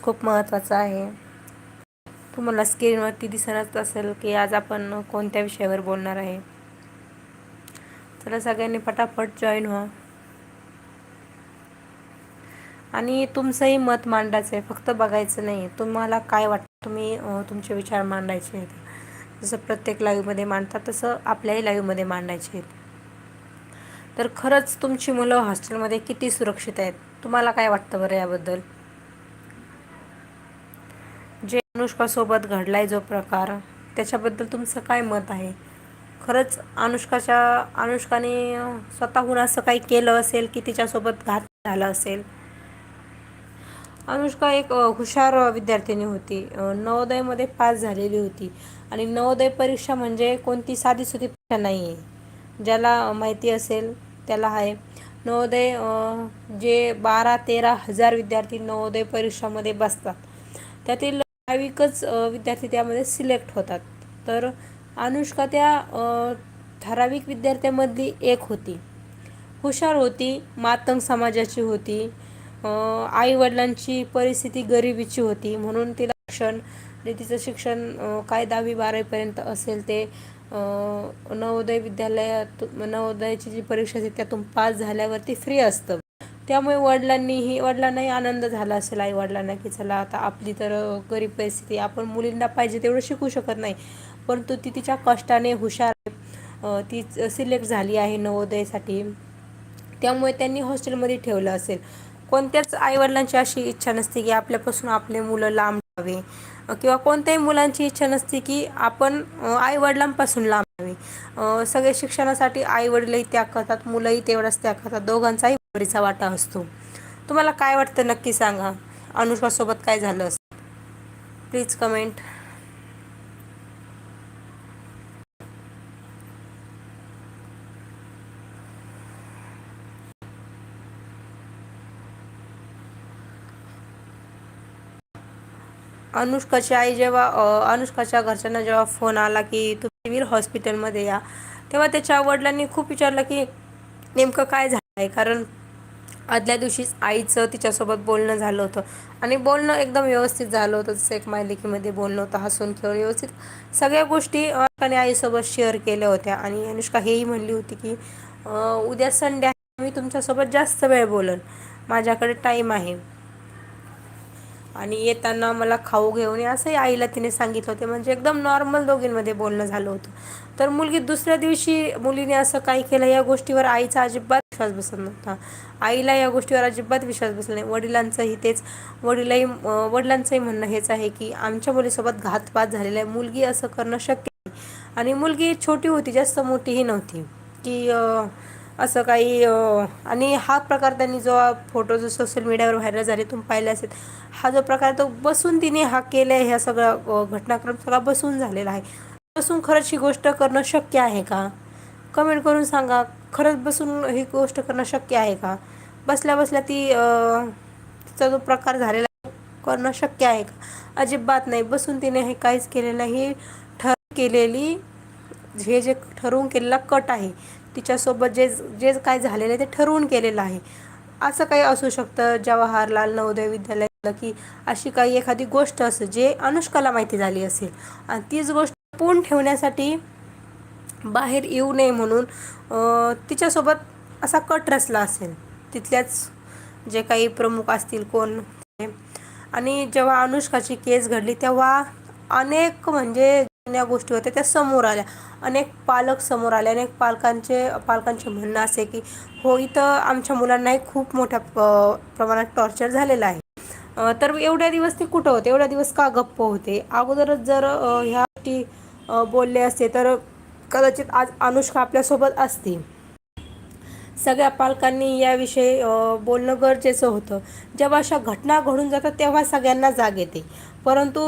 खरंच खूप महत्त्वाचं आहे. तुम्हाला स्क्रीनवरती दिसतच असेल की आज आपण कोणत्या विषयावर बोलणार आहे. चला सगळ्यांनी पटापट जॉईन व्हा. आणि तुमचंही मत मांडायचं आहे फक्त बघायचं नाही. तुम्हाला काय वाटतं? तुम्ही तुमचे विचार मांडायचे आहेत. जसं प्रत्येक लाईव्हमध्ये मांडतात तसं आपल्याही लाईव्हमध्ये मांडायचे आहेत. तर खरंच तुमची मुलं हॉस्टेलमध्ये किती सुरक्षित आहेत? तुम्हाला काय वाटतं बरं याबद्दल? जे अनुष्कासोबत घडलाय जो प्रकार त्याच्याबद्दल तुमचं काय मत आहे? खरंच अनुष्काच्या अनुष्काने स्वतःहून असं काही केलं असेल की तिच्यासोबत घात झाला असेल? अनुष्का एक हुशार विद्यार्थिनी होती. नवोदयमध्ये पास झालेली होती. आणि नवोदय परीक्षा म्हणजे कोणती साधी सुधी परीक्षा नाही आहे ज्याला माहिती असेल त्याला आहे. नवोदय जे बारा तेरा हजार विद्यार्थी नवोदय परीक्षामध्ये बसतात. त्यातील ठराविकच विद्यार्थी त्यामध्ये सिलेक्ट होतात. तर अनुष्का त्या ठराविक विद्यार्थ्यांमधली एक होती. हुशार होती मातंग समाजाची होती आईवडिलांची परिस्थिती गरिबीची होती म्हणून तिला शिक्षण तिचं शिक्षण काय दहावी बारावीपर्यंत असेल ते नवोदय विद्यालयात नवोदयाची जी परीक्षा असते त्यातून पास झाल्यावरती फ्री असतं. त्यामुळे वडिलांनीही वडिलांनाही आनंद झाला असेल आई वडिलांना की चला आता आपली तर गरीब परिस्थिती आपण मुलींना पाहिजे तेवढं शिकू शकत नाही. परंतु ती तिच्या कष्टाने हुशार ती सिलेक्ट झाली आहे नवोदयसाठी. त्यामुळे त्यांनी हॉस्टेलमध्ये ठेवलं असेल. कोणत्याच आईवडिलांची अशी इच्छा नसते की आपल्यापासून आपले मुलं लांब ठेवावे किंवा कोणत्याही मुलांची इच्छा नसते की आपण आईवडिलांपासून लांब ठेवावे सगळे शिक्षणासाठी आईवडीलही त्याग करतात मुलंही तेवढाच त्याग करतात. दोघांचाही बरीचा वाटा असतो. तुम्हाला काय वाटतं नक्की सांगा. अनुष्कासोबत काय झालं असतं प्लीज कमेंट अनुष्काची आई जेव्हा अनुष्काच्या घरच्यांना जेव्हा फोन आला की तुम्ही सिव्हिल हॉस्पिटलमध्ये या तेव्हा त्याच्या वडिलांनी खूप विचारलं की नेमकं काय झालं आहे कारण आदल्या दिवशीच आईचं तिच्यासोबत बोलणं झालं होतं. आणि बोलणं एकदम व्यवस्थित झालं होतं. जसं एक मायलिकीमध्ये बोलणं होतं हसून खेळून व्यवस्थित. सगळ्या गोष्टी अनुष्काने आईसोबत शेअर केल्या होत्या. आणि अनुष्का हेही म्हणली होती की उद्या संडे आहे मी तुमच्यासोबत जास्त वेळ बोलन माझ्याकडे टाईम आहे. आणि येताना मला खाऊ घेऊन या असंही आईला तिने सांगितलं होते. म्हणजे एकदम नॉर्मल दोघींमध्ये बोलणं झालं होतं. तर मुलगी दुसऱ्या दिवशी मुलीने असं काही केलं या गोष्टीवर आईचा अजिबात विश्वास बसत नव्हता. आईला या गोष्टीवर अजिबात विश्वास बसला नाही. वडिलांचंही तेच वडिलाही वडिलांचंही म्हणणं हेच आहे की आमच्या मुलीसोबत घातपात झालेला आहे. मुलगी असं करणं शक्य नाही. आणि मुलगी छोटी होती जास्त मोठीही नव्हती. की असं काही आणि हा प्रकार त्यांनी जो फोटो जो सोशल मीडियावर व्हायरल झाले तुम्ही पाहिले असेल हा जो प्रकार तो बसून तिने हा केला आहे ह्या सगळा घटनाक्रम सगळा बसून झालेला आहे. बसून खरंच ही गोष्ट करणं शक्य आहे का? कमेंट करून सांगा. खरंच बसून ही गोष्ट करणं शक्य आहे का? बसल्या बसल्या ती तिचा जो प्रकार झालेला करणं शक्य आहे का? अजिबात नाही. बसून तिने हे काहीच केलेलं नाही. ठर केलेली हे जे ठरवून केलेला कट आहे तिच्यासोबत जे जे काय झालेलं आहे ते ठरवून केलेलं आहे. असं काही असू शकतं. जवाहरलाल नवोदय विद्यालय की अशी काही एखादी गोष्ट असेल जे अनुष्काला माहिती झाली असेल. आणि तीच गोष्ट पूर्ण ठेवण्यासाठी बाहेर येऊ नये म्हणून तिच्यासोबत असा कट रचला असेल. तिथल्याच जे काही प्रमुख असतील कोण आणि जेव्हा अनुष्काची केस घडली तेव्हा अनेक म्हणजे जुन्या गोष्टी होत्या त्या समोर आल्या. अनेक पालक समोर आले. अनेक पालकांचे पालकांचे म्हणणं असे की हो इथं आमच्या मुलांनाही खूप मोठ्या प्रमाणात टॉर्चर झालेलं आहे. तर एवढ्या दिवस ते कुठं होते? एवढ्या दिवस का गप्प होते? अगोदरच जर ह्या गोष्टी बोलले असते तर कदाचित आज अनुष्का आपल्यासोबत असते. सगळ्या पालकांनी याविषयी बोलणं गरजेचं होतं. जेव्हा अशा घटना घडून जातात तेव्हा सगळ्यांना जाग येते. परंतु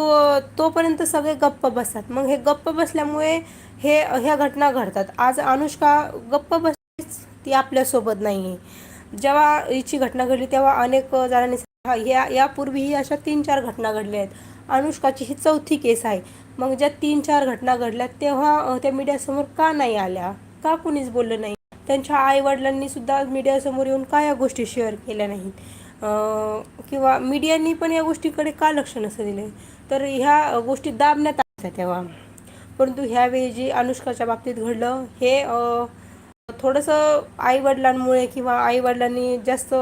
तोपर्यंत सगळे गप्प बसतात. मग हे गप्प बसल्यामुळे हे ह्या घटना घडतात. आज अनुष्का गप्प बसलीच ती आपल्यासोबत नाही आहे जेव्हा हिची घटना घडली तेव्हा अनेक जणांनी या यापूर्वीही अशा तीन चार घटना घडल्या आहेत. अनुष्काची ही चौथी केस आहे. मग ज्या तीन चार घटना घडल्या तेव्हा त्या मीडियासमोर का नाही आल्या? का कुणीच बोललं नाही? त्यांच्या आईवडिलांनी सुद्धा मीडियासमोर येऊन का या गोष्टी शेअर केल्या नाहीत? किंवा मीडियानी पण या गोष्टीकडे का लक्ष नसं दिले तर ह्या गोष्टी दाबण्यात आल्या तेव्हा. परंतु ह्यावेळी जे अनुष्काच्या बाबतीत घडलं हे थोडंसं आईवडिलांमुळे किंवा आईवडिलांनी जास्त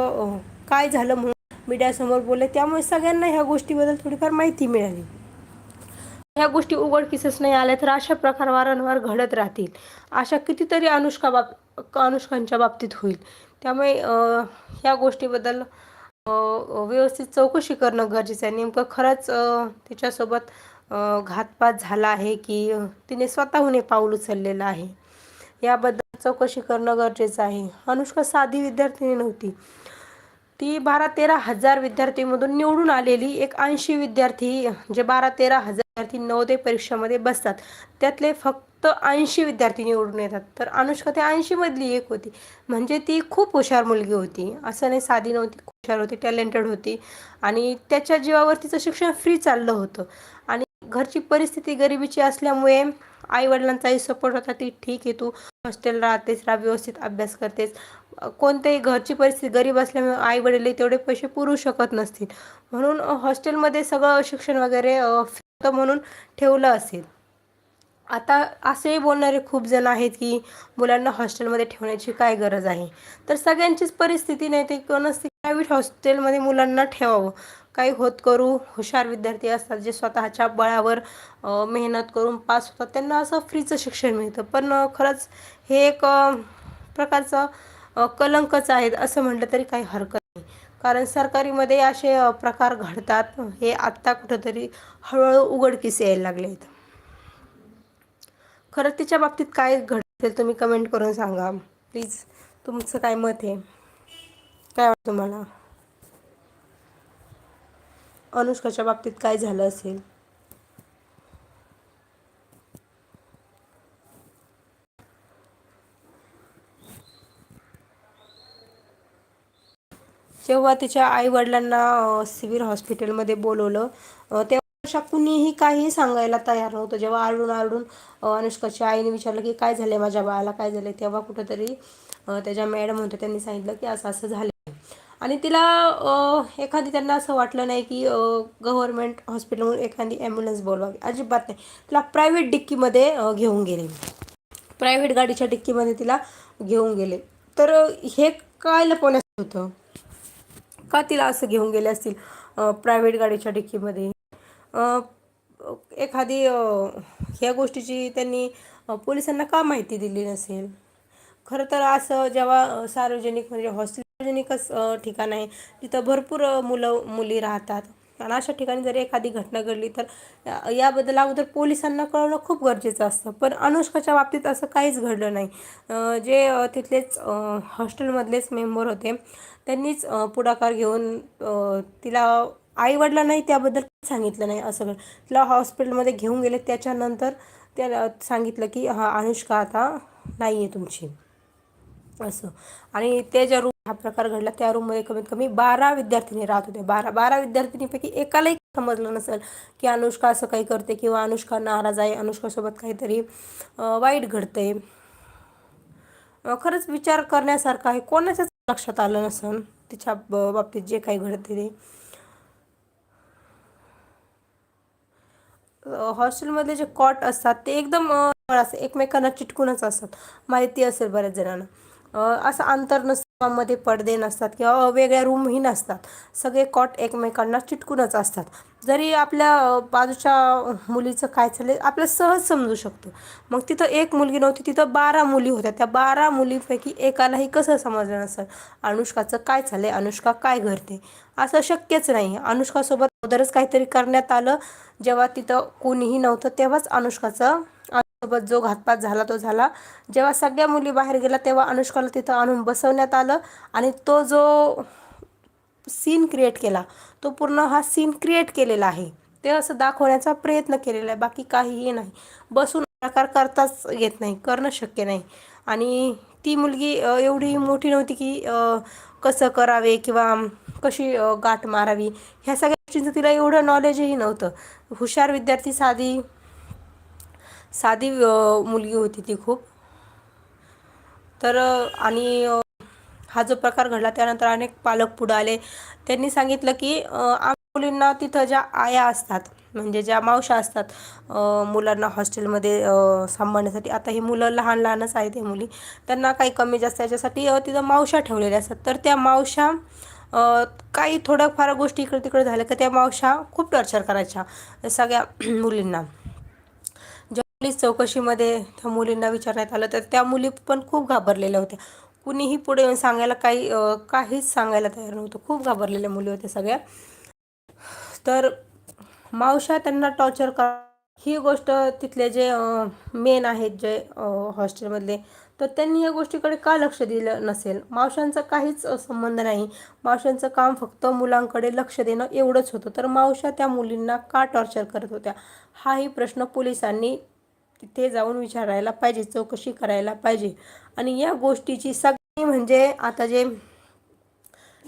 काय झालं म्हणून मीडियासमोर बोलले त्यामुळे सगळ्यांना ह्या गोष्टीबद्दल थोडीफार माहिती मिळाली. ह्या गोष्टी उघडकीसच नाही आल्या तर अशा प्रकार वारंवार घडत राहतील. अशा कितीतरी अनुष्का बाब अनुष्कांच्या बाबतीत होईल. त्यामुळे ह्या गोष्टीबद्दल व्यवस्थित चौकशी करणं गरजेचं आहे. नेमकं खरंच तिच्यासोबत घातपात झाला आहे की तिने स्वतःहून हे पाऊल उचललेलं आहे? याबद्दल चौकशी करणं गरजेचं आहे. अनुष्का साधी विद्यार्थिनी नव्हती. ती बारा तेरा हजार विद्यार्थीमधून निवडून आलेली एक ऐंशी विद्यार्थी जे बारा तेरा हजार विद्यार्थी नवोदय परीक्षामध्ये बसतात. त्यातले फक्त ऐंशी विद्यार्थी निवडून येतात. तर अनुष्का ते ऐंशीमधली एक होती. म्हणजे ती खूप हुशार मुलगी होती. असं नाही साधी नव्हती हुशार होती टॅलेंटेड होती. आणि त्याच्या जीवावर तिचं शिक्षण फ्री चाललं होतं. आणि घरची परिस्थिती गरिबीची असल्यामुळे आईवडिलांचाही सपोर्ट होता. ती ठीक आहे तू हॉस्टेल राहतेस रा व्यवस्थित अभ्यास करतेस. कोणत्याही घरची परिस्थिती गरीब असल्यामुळे आई वडीलही तेवढे पैसे पुरू शकत नसतील. म्हणून हॉस्टेलमध्ये सगळं शिक्षण वगैरे म्हणून ठेवलं असेल. आता असेही बोलणारे खूप जण आहेत की मुलांना हॉस्टेलमध्ये ठेवण्याची काय गरज आहे? तर सगळ्यांचीच परिस्थिती नाही ते नसते प्रायव्हेट हॉस्टेलमध्ये मुलांना ठेवावं. काही होत करू हुशार विद्यार्थी असतात जे स्वतःच्या बळावर मेहनत करून पास होतात त्यांना असं फ्रीचं शिक्षण मिळतं. पण खरंच हे एक प्रकारचं कलंकच आहेत असं म्हटलं तरी काही हरकत नाही. कारण सरकारीमध्ये असे प्रकार घडतात. हे आत्ता कुठंतरी हळूहळू उघडकीस यायला लागले आहेत. खरं तिच्या बाबतीत काय घडते तुम्ही कमेंट करून सांगा. प्लीज तुमचं काय मत आहे? काय वाटतं तुम्हाला? अनुष्काच्या बाबतीत काय झालं असेल? तेव्हा तिच्या आई वडिलांना सिव्हिल हॉस्पिटलमध्ये बोलवलं. तेव्हा अशा कुणीही काहीही सांगायला तयार नव्हतं. जेव्हा आरडून आरडून अनुष्काच्या आईने विचारलं की काय झालं माझ्या बाळाला? काय झालं तेव्हा कुठंतरी त्याच्या मॅडम होत्या त्यांनी सांगितलं की असं असं झालं आणि तिला एखादी त्यांना असं वाटलं नाही की गव्हर्मेंट हॉस्पिटलमधून एखादी ॲम्ब्युलन्स बोलवावी. अजिबात नाही. तिला प्रायव्हेट डिक्कीमध्ये घेऊन गेले. प्रायव्हेट गाडीच्या डिक्कीमध्ये तिला घेऊन गेले. तर हे काय लपवण्यात होतं? का तिला असं घेऊन गेले असतील प्रायव्हेट गाडीच्या डिक्कीमध्ये? एखादी ह्या गोष्टीची त्यांनी पोलिसांना का माहिती दिली नसेल? खरं तर असं जेव्हा सार्वजनिक म्हणजे हॉस्टेल सार्वजनिकच ठिकाण आहे तिथं भरपूर मुलं मुली राहतात. आणि अशा ठिकाणी जर एखादी घटना घडली तर याबद्दल अगोदर पोलिसांना कळवणं खूप गरजेचं असतं. पण अनुष्काच्या बाबतीत असं काहीच घडलं नाही. जे तिथलेच हॉस्टेलमधलेच मेंबर होते त्यांनीच पुढाकार घेऊन तिला आईवडिलांनाही त्याबद्दल सांगितलं नाही असं तिला हॉस्पिटलमध्ये घेऊन गेले त्याच्यानंतर त्याला सांगितलं की हा अनुष्का आता नाही आहे तुमची. असं. आणि ते ज्या रूम हा प्रकार घडला त्या रूममध्ये कमीत कमी बारा विद्यार्थिनी राहत होते. बारा बारा विद्यार्थिनीपैकी एकालाही समजलं नसेल की अनुष्का असं काही करते किंवा अनुष्का नाराज आहे अनुष्कासोबत काहीतरी वाईट घडतंय. खरंच विचार करण्यासारखा आहे. कोणाच्याच लक्षात आलं नसेल तिच्या बाबतीत जे काही घडते ते. हॉस्टेलमधले जे कॉट असतात ते एकदम असं एकमेकांना चिटकूनच असतात. माहिती असेल बऱ्याच जणांना. असं अंतर नसतं. मध्ये पडदे नसतात किंवा वेगळ्या रूमही नसतात. सगळे कॉट एकमेकांना चिटकूनच असतात. जरी आपल्या बाजूच्या मुलीचं काय चाललं आपलं सहज समजू शकतो. मग तिथं एक मुलगी नव्हती तिथं बारा मुली होत्या. त्या बारा मुलीपैकी एकालाही कसं समजलं नसेल अनुष्काचं काय चाललंय अनुष्का काय घडते? असं शक्यच नाही अनुष्कासोबत अगोदरच काहीतरी करण्यात आलं. जेव्हा तिथं कोणीही नव्हतं तेव्हाच अनुष्काचं सोबत जो घातपात झाला तो झाला. जेव्हा सगळ्या मुली बाहेर गेला तेव्हा अनुष्काला तिथं आणून बसवण्यात आलं आणि तो जो सीन क्रिएट केला तो पूर्ण हा सीन क्रिएट केलेला आहे. ते असं दाखवण्याचा प्रयत्न केलेला आहे. बाकी काहीही नाही. बसून प्रकार करताच येत नाही करणं शक्य नाही. आणि ती मुलगी एवढी मोठी नव्हती की कसं करावे किंवा कशी गाठ मारावी ह्या सगळ्या गोष्टींचं तिला एवढं नॉलेजही नव्हतं. हुशार विद्यार्थी साधी साधी मुलगी होती ती खूप. तर आणि हा जो प्रकार घडला त्यानंतर अनेक पालक पुढं आले. त्यांनी सांगितलं की आम मुलींना तिथं ज्या आया असतात म्हणजे ज्या मावशा असतात मुलांना हॉस्टेलमध्ये सांभाळण्यासाठी आता ही मुलं लहान लहानच आहेत हे मुली त्यांना काही कमी जास्त याच्यासाठी तिथं मावशा ठेवलेल्या असतात. तर त्या मावशा काही थोड्याफार गोष्टी इकडे तिकडे झाल्या का त्या मावशा खूप टॉर्चर करायच्या सगळ्या मुलींना. पोलीस चौकशीमध्ये त्या मुलींना विचारण्यात आलं तर त्या मुली पण खूप घाबरलेल्या होत्या. कुणीही पुढे येऊन सांगायला काही काहीच सांगायला तयार नव्हतं. खूप घाबरलेल्या मुली होत्या सगळ्या. तर मावशा त्यांना टॉर्चर कर ही गोष्ट तिथले जे मेन आहेत जे हॉस्टेलमधले तर त्यांनी या गोष्टीकडे का लक्ष दिलं नसेल? मावशांचा काहीच संबंध नाही. मावशांचं काम फक्त मुलांकडे लक्ष देणं एवढंच होतं. तर मावशा त्या मुलींना का टॉर्चर करत होत्या? हाही प्रश्न पोलिसांनी तिथे जाऊन विचारायला पाहिजे चौकशी करायला पाहिजे. आणि या गोष्टीची सगळी म्हणजे आता जे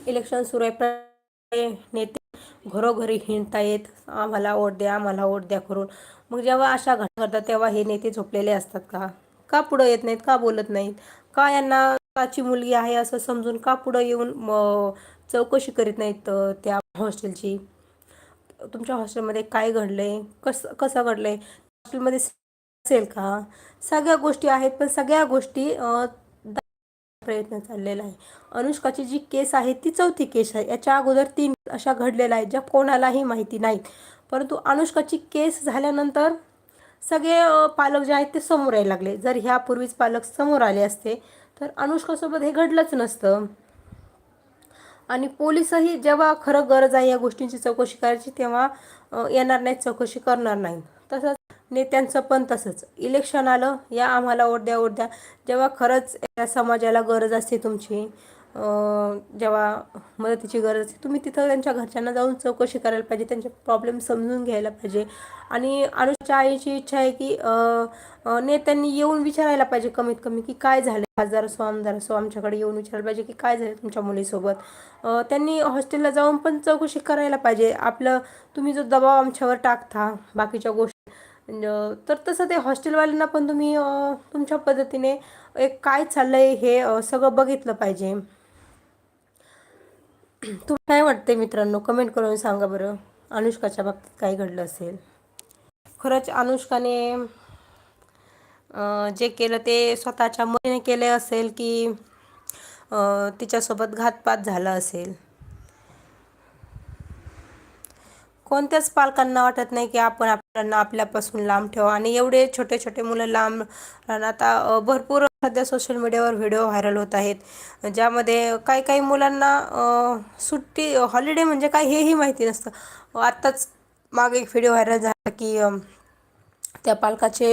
इलेक्शन सुरू आहे नेते घरोघरी हिंडतायत आम्हाला वोट द्या आम्हाला वोट द्या करून. मग जेव्हा अशा घटना करतात तेव्हा हे नेते झोपलेले असतात का? का पुढं येत नाहीत का बोलत नाहीत? का यांना काची मुलगी आहे असं समजून का पुढं येऊन चौकशी करीत नाहीत त्या हॉस्टेलची? तुमच्या हॉस्टेलमध्ये काय घडलं आहे कसं कसं घडलं आहे हॉस्टेलमध्ये असेल का? सगळ्या गोष्टी आहेत पण सगळ्या गोष्टी प्रयत्न चाललेला आहे. अनुष्काची जी केस आहे ती चौथी केस आहे. याच्या अगोदर तीन अशा घडलेल्या आहेत ज्या कोणालाही माहिती नाहीत. परंतु अनुष्काची केस झाल्यानंतर सगळे पालक जे आहेत ते समोर यायला लागले. जर ह्यापूर्वीच पालक समोर आले असते तर अनुष्कासोबत हे घडलंच नसतं. आणि पोलिसही जेव्हा खरं गरज आहे या गोष्टींची चौकशी करायची तेव्हा येणार नाहीत चौकशी करणार नाहीत. तसंच नेत्यांचं पण तसंच. इलेक्शन आलं या आम्हाला ओढ द्या ओढ द्या जेव्हा खरंच या समाजाला गरज असते तुमची जेव्हा मदतीची गरज असते तुम्ही तिथं त्यांच्या घरच्यांना जाऊन चौकशी करायला पाहिजे त्यांचे प्रॉब्लेम समजून घ्यायला पाहिजे. आणि अनुच्या आईची इच्छा आहे की नेत्यांनी येऊन विचारायला पाहिजे कमीत कमी की काय झालं खासदार असो आमदार असो आमच्याकडे येऊन विचारायला पाहिजे की काय झालं तुमच्या मुलीसोबत? त्यांनी हॉस्टेलला जाऊन पण चौकशी करायला पाहिजे. आपलं तुम्ही जो दबाव आमच्यावर टाकता बाकीच्या गोष्टी म्हणजे, तर तसं ते हॉस्टेलवाल्यांना पण तुम्ही तुमच्या पद्धतीने एक काय चाललंय हे सगळं बघितलं पाहिजे. तुम्हाला काय वाटते मित्रांनो? कमेंट करून सांगा बरं. अनुष्काच्या बाबतीत काय घडलं असेल? खरंच अनुष्काने जे केलं ते स्वतःच्या मुलीने केले असेल की तिच्यासोबत घातपात झाला असेल. कोणत्याच पालकांना वाटत नाही की आपण मुलांना आपल्यापासून लांब ठेवा. आणि एवढे छोटे छोटे मुलं लांब राहणं. आता भरपूर सध्या सोशल मीडियावर व्हिडिओ व्हायरल होत आहेत. ज्यामध्ये काही काही मुलांना सुट्टी हॉलिडे म्हणजे काय हेही माहिती नसतं. आत्ताच मागे एक व्हिडिओ व्हायरल झाला की त्या पालकाचे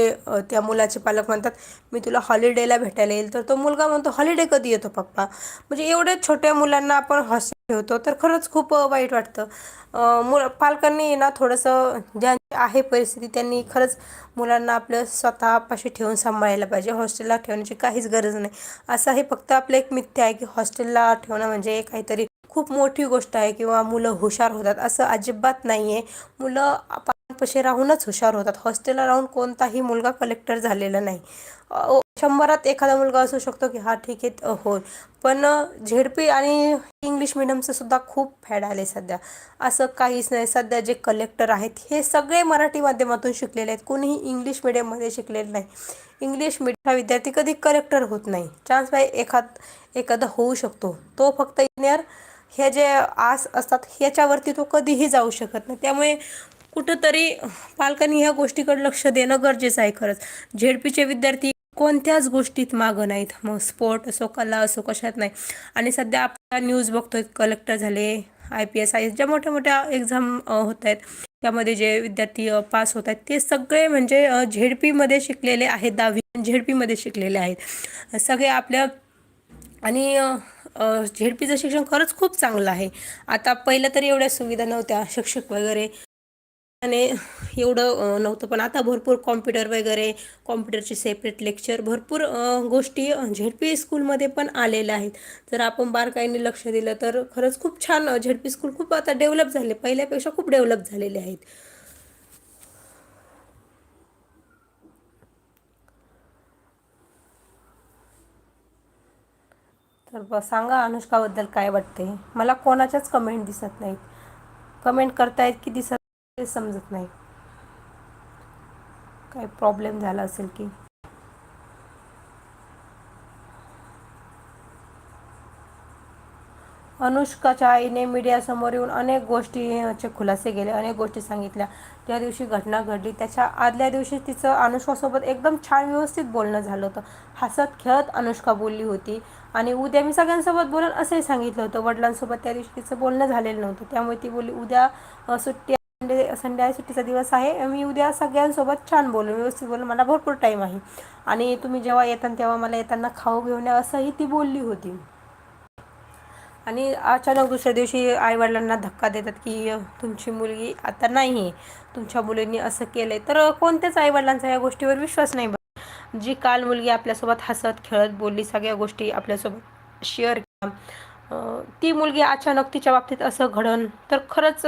त्या मुलाचे पालक म्हणतात मी तुला हॉलिडेला भेटायला येईल. तर तो मुलगा म्हणतो हॉलिडे कधी येतो पप्पा? म्हणजे एवढ्या छोट्या मुलांना आपण हॉस्टेल ठेवतो तर खरंच खूप वाईट वाटतं. मुल पालकांनी ना थोडंसं ज्या आहे परिस्थिती त्यांनी खरंच मुलांना आपलं स्वतःपाशी ठेवून सांभाळायला पाहिजे. हॉस्टेलला ठेवण्याची काहीच गरज नाही. असं हे फक्त आपलं एक मिथ्य आहे की हॉस्टेलला ठेवणं म्हणजे काहीतरी खूप मोठी गोष्ट आहे किंवा मुलं हुशार होतात असं अजिबात नाही आहे मुलं पाशी राहूनच हुशार होतात. हॉस्टेलला राहून कोणताही मुलगा कलेक्टर झालेला नाही. शंभरात एखादा मुलगा असू शकतो की हा ठीक आहे होय. पण झेडपी आणि इंग्लिश मिडियमचं सुद्धा खूप फॅड आले सध्या. असं काहीच नाही. सध्या जे कलेक्टर आहेत हे सगळे मराठी माध्यमातून शिकलेले आहेत. कोणीही इंग्लिश मिडियममध्ये शिकलेले नाही. इंग्लिश मिडियम विद्यार्थी कधी कलेक्टर होत नाही. चान्स बाय एखाद एखादा होऊ शकतो. तो फक्त इंजिनियर हे जे आस असतात ह्याच्यावरती तो कधीही जाऊ शकत नाही. त्यामुळे कुठंतरी पालकांनी ह्या गोष्टीकडे लक्ष देणं गरजेचं आहे खरंच. झेडपीचे विद्यार्थी कोणत्याच गोष्टीत मागं नाहीत. मग स्पोर्ट असो कला असो कशात नाही. आणि सध्या आपण न्यूज बघतोय कलेक्टर झाले I P S I S ज्या मोठ्या मोठ्या एक्झाम होत आहेत त्यामध्ये जे विद्यार्थी पास होत आहेत ते सगळे म्हणजे झेडपीमध्ये शिकलेले आहेत दहावी झेडपीमध्ये शिकलेले आहेत. सगळे आपल्या आणि झेडपीचं शिक्षण खरंच खूप चांगलं आहे. आता पहिलं तरी एवढ्या सुविधा नव्हत्या शिक्षक वगैरे आणि एवढं नव्हतं. पण आता भरपूर कॉम्प्युटर वगैरे कॉम्प्युटरचे सेपरेट लेक्चर भरपूर गोष्टी झेडपी स्कूलमध्ये पण आलेल्या आहेत. जर आपण बारकाईने लक्ष दिलं तर खरंच खूप छान झेडपी स्कूल खूप आता डेव्हलप झाले. पहिल्यापेक्षा खूप डेव्हलप झालेले आहेत. तर सांगा अनुष्काबद्दल काय वाटते मला कोणाच्याच कमेंट दिसत नाहीत. कमेंट करतायत की दिसत ते समजत नाही. काही प्रॉब्लेम झाला असेल की. अनुष्काच्या आईने मीडियासमोर येऊन अनेक गोष्टीचे खुलासे केले अनेक गोष्टी सांगितल्या. त्या दिवशी घटना घडली. त्याच्या आदल्या दिवशी तिचं अनुष्कासोबत एकदम छान व्यवस्थित बोलणं झालं होतं. हसत खेळत अनुष्का बोलली होती. आणि उद्या मी सगळ्यांसोबत बोलेन असंही सांगितलं होतं. वडिलांसोबत त्या दिवशी तिचं बोलणं झालेलं नव्हतं. त्यामुळे ती बोलली उद्या सुट्टी संडे संडे आहे सुट्टीचा दिवस आहे. मी उद्या सगळ्यांसोबत छान बोलू व्यवस्थित बोलू. मला भरपूर टाईम आहे. आणि तुम्ही जेव्हा येताना तेव्हा मला येताना खाऊ घेऊन या असंही ती बोलली होती. आणि अचानक दुसऱ्या दिवशी आईवडिलांना धक्का देतात की तुमची मुलगी आता नाही आहे तुमच्या मुलींनी असं केलं आहे तर कोणत्याच आईवडिलांचा या गोष्टीवर विश्वास नाही जी काल मुलगी आपल्यासोबत हसत खेळत बोलली सगळ्या गोष्टी आपल्यासोबत शेअर केल्या. ती मुलगी अचानक तिच्या बाबतीत असं घडण तर खरंच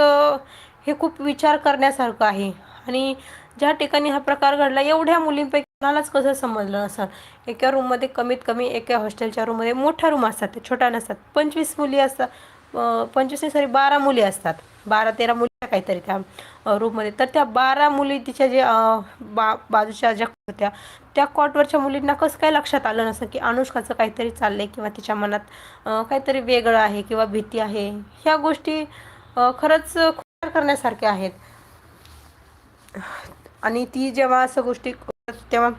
हे खूप विचार करण्यासारखं आहे. आणि ज्या ठिकाणी हा प्रकार घडला एवढ्या मुलींपैकी कोणालाच कसं समजलं नसतं एका रूममध्ये कमीत कमी एका हॉस्टेलच्या रूममध्ये मोठ्या रूम असतात ते छोट्या नसतात. पंचवीस मुली असतात पंचवीस सॉरी बारा मुली असतात. बारा तेरा मुली काहीतरी त्या रूममध्ये तर त्या बारा मुली तिच्या जे बा बाजूच्या ज्या होत्या त्या कॉटवरच्या मुलींना कसं काय लक्षात आलं नसतं की अनुष्काचं काहीतरी चाललंय किंवा तिच्या मनात काहीतरी वेगळं आहे किंवा भीती आहे? ह्या गोष्टी खरंच करण्यासारखे आहेत. आणि ती जेव्हा असं गोष्टी तेव्हा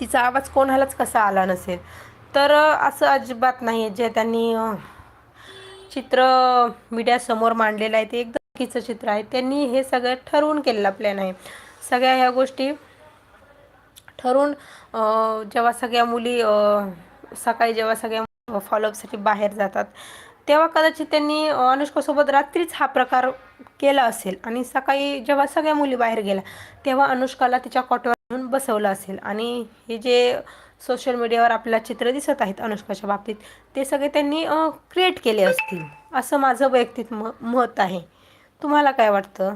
तिचा आवाज कोणालाच कसा आला नसेल. तर असं अजिबात नाही आहे जे त्यांनी चित्र मीडियासमोर मांडलेलं आहे. ते एकदम चुकीचं चित्र आहे. त्यांनी हे सगळं ठरवून केलेला प्लॅन आहे. सगळ्या ह्या गोष्टी ठरवून जेव्हा सगळ्या मुली सकाळी जेव्हा सगळ्या फॉलोअपसाठी बाहेर जातात तेव्हा कदाचित त्यांनी अनुष्कासोबत रात्रीच हा प्रकार केला असेल आणि सकाळी जेव्हा सगळ्या मुली बाहेर गेल्या तेव्हा अनुष्काला तिच्या कॉटवर घेऊन बसवलं असेल. आणि हे जे सोशल मीडियावर आपल्याला चित्र दिसत आहेत अनुष्काच्या बाबतीत ते सगळे त्यांनी क्रिएट केले असतील. असं माझं वैयक्तिक म मत आहे. तुम्हाला काय वाटतं?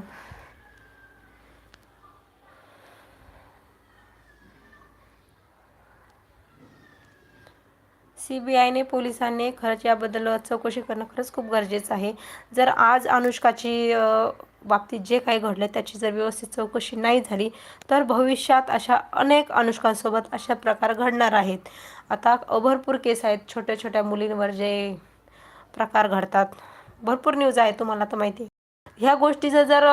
सी बी आयने पोलिसांनी खरंच याबद्दल चौकशी करणं खरंच खूप गरजेचं आहे. जर आज अनुष्काची बाबतीत जे काही घडलं त्याची जर व्यवस्थित चौकशी नाही झाली तर भविष्यात अशा अनेक अनुष्कांसोबत अशा प्रकार घडणार आहेत. आता भरपूर केस आहेत छोट्या छोट्या मुलींवर जे प्रकार घडतात. भरपूर न्यूज आहे तुम्हाला तर माहिती ह्या गोष्टीचं जर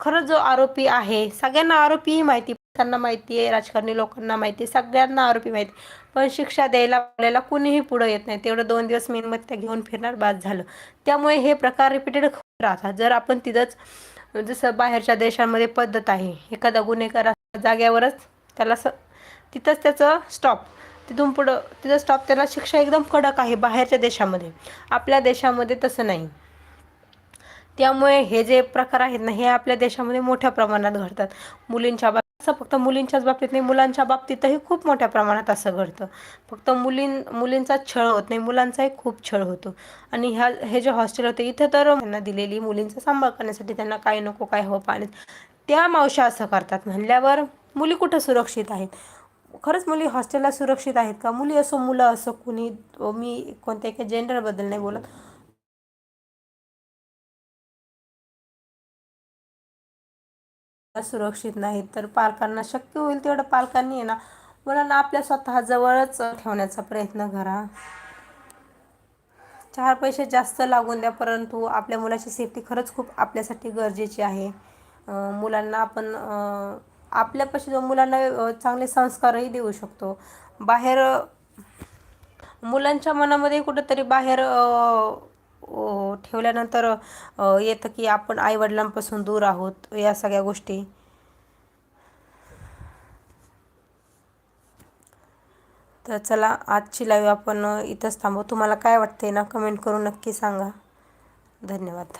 खरंच जो आरोपी आहे सगळ्यांना आरोपीही माहिती त्यांना माहिती आहे राजकारणी लोकांना माहिती आहे सगळ्यांना आरोपी माहिती पण शिक्षा द्यायला आपल्याला कुणीही पुढं येत नाही. तेवढं दोन दिवस मेनमध्ये घेऊन फिरणार बाद झालं. त्यामुळे हे प्रकार रिपीटेड राहतात. जर आपण तिथंच जसं बाहेरच्या देशांमध्ये पद्धत आहे एखादा गुन्हेगार जाग्यावरच त्याला स तिथंच त्याचं स्टॉप तिथून पुढं तिथं स्टॉप त्याला शिक्षा एकदम कडक आहे बाहेरच्या देशामध्ये. आपल्या देशामध्ये तसं नाही. त्यामुळे हे जे प्रकार आहेत ना हे आपल्या देशामध्ये मोठ्या प्रमाणात घडतात. मुलींच्या बाबतीत असं फक्त मुलींच्याच बाबतीत नाही मुलांच्या बाबतीतही खूप मोठ्या प्रमाणात असं घडतं. फक्त मुलीं मुलींचा छळ होत नाही मुलांचाही खूप छळ होतो. आणि ह्या हे जे हॉस्टेल होते इथे तर त्यांना दिलेली मुलींचा सांभाळ करण्यासाठी त्यांना काय नको काय हो पाणी. त्या मावशा असं करतात म्हणल्यावर मुली कुठं सुरक्षित आहेत? खरंच मुली हॉस्टेलला सुरक्षित आहेत का? मुली असो मुलं असो कुणी मी कोणत्या एका जेंडरबद्दल नाही बोलत. सुरक्षित नाहीत. तर पालकांना शक्य होईल तेवढं पालकांनी आहे ना मुलांना आपल्या स्वतः जवळच ठेवण्याचा प्रयत्न करा. चार पैसे जास्त लागून द्या परंतु आपल्या मुलाची सेफ्टी खरंच खूप आपल्यासाठी गरजेची आहे. मुलांना आपण आपल्यापाशी मुलांना चांगले संस्कारही देऊ शकतो. बाहेर मुलांच्या मनामध्ये कुठंतरी बाहेर ठेवल्यानंतर येतं की आपण आईवडिलांपासून दूर आहोत या सगळ्या गोष्टी. तर चला आजची लाईव्ह आपण इथंच थांबू तुम्हाला काय वाटते ना? कमेंट करून नक्की सांगा. धन्यवाद.